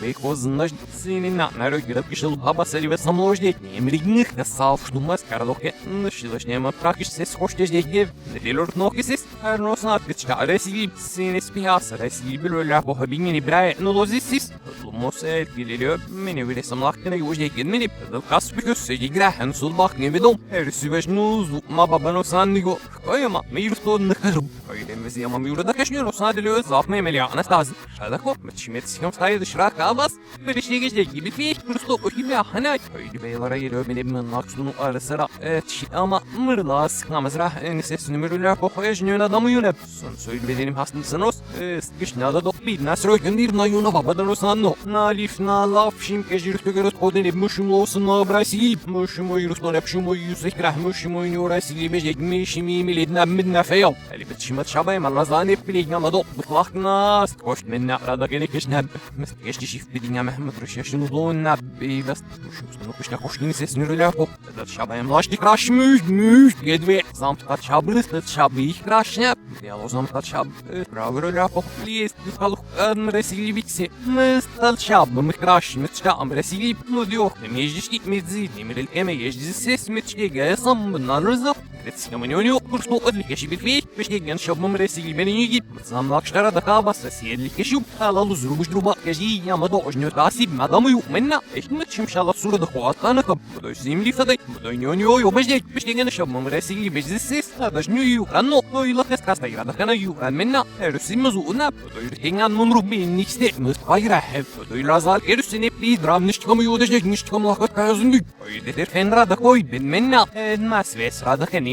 Великого значения народа пішов габасарі ve самолождетні, мрігних не сав штумас карлоке, нешилошнема практичне схожте здесь Делор нокисис, арно снатпичка, ресили, синес пиаса, ресили білоля по хабіні не брає, ну лозисис, Лумосе, білілю, мені вилі самлахтина юждекен мені, кас бüküs, сиді грахен, судбах не відом, ерсювеш Pojma, mi już płodny herb. Pojedziemy z jamą już do kaśniorów, snadliły zafmy mieli Anastazy. Szadako, myśmy się wstaje do śraka, a was birleştiğe geçti gibi bir kurusu gibi hana. Öyle beylere geliyor benim ben naksunun ara sıra. Evet şey ama mırla sıkamızra en sesini mürüller kokoya jnön adamı yönep. Son söyle benim hastasın os. Ee, Sıkış nada dok bir nasır ökün bir na yuna babadan osan no. Na lif na laf şim kejir tügürüt kodeni muşum olsun na brasi. Muşum oyurus na lepşum oyurus ikrah muşum oyurus ilimecek mi şimimi milidna midna feyal Ali bit şimat şabayım Allah zan hep bilin ama dok bıklak nas koşt minna arada gelek işnab geçti şif bilin ama Mehmet Rüşyaş'ın uzun bir bas Şunu kuşta koştuğunu sesini rüle hop. Da şabayım laştı kraş müş müş. Gedve zamtka çabrıs da çabı ich kraş ne? Ya o zamtka çab Bravo rüle hop. Lies Dufkalık ön resili bitse. Mıstal çabı mı kraş mı çam resili Nu diyor. Meclis gitmezi Demiril eme yecdizi ses mi çege Sam bundan rızak Retsinamın yönü yok Kurs bu adli keşi bir fiyek Beşkegen şabım resili beni iyi git Zamlakşlara da kabas Resiyelli keşi Halalı zurmuş druba Keşi yama da ojnö tasib Madamı yok menna Eşme çimşala surada хуаткана кап Бдой земли садай Бдой нё нё ё беждей Бештеген шабмам resili becdisiz Adaş nü yukan no Doyla kes kasta irada kana yukan menna Erüsi mezuna Bdoi hengan munru bin nixte Mız bayra hep Bdoi razal erüsi nep bir dram niştkama yudajek niştkama lakat kayazındık Oy dedir fenra da koy ben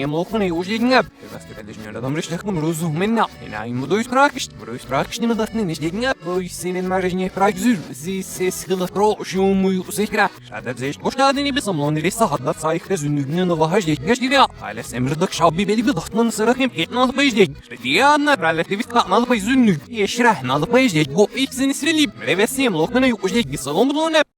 menna Enmas ve sırada keniyem lokuna yujegen ab Basta kadejnyo adam rişlekhım ruzu menna Enayim bdoi strakişt Bdoi strakişt nime datne nişegen ab Bdoi senin marajne pragzür Zi ses hılı kro şumuyu zekra Şada bzeş koştadini bir samlon resa hadda sayıkta zünlüğünü navahaj dekneş dili Hala semrdak şabbi beli bir dahtman sırakım etnalı payıjdek Şrediya anna praleti vit katnalı pay zünlük Yeşrah Go ilk seni srilip Revesiyem lokana yokuşdek bir salon bulun hep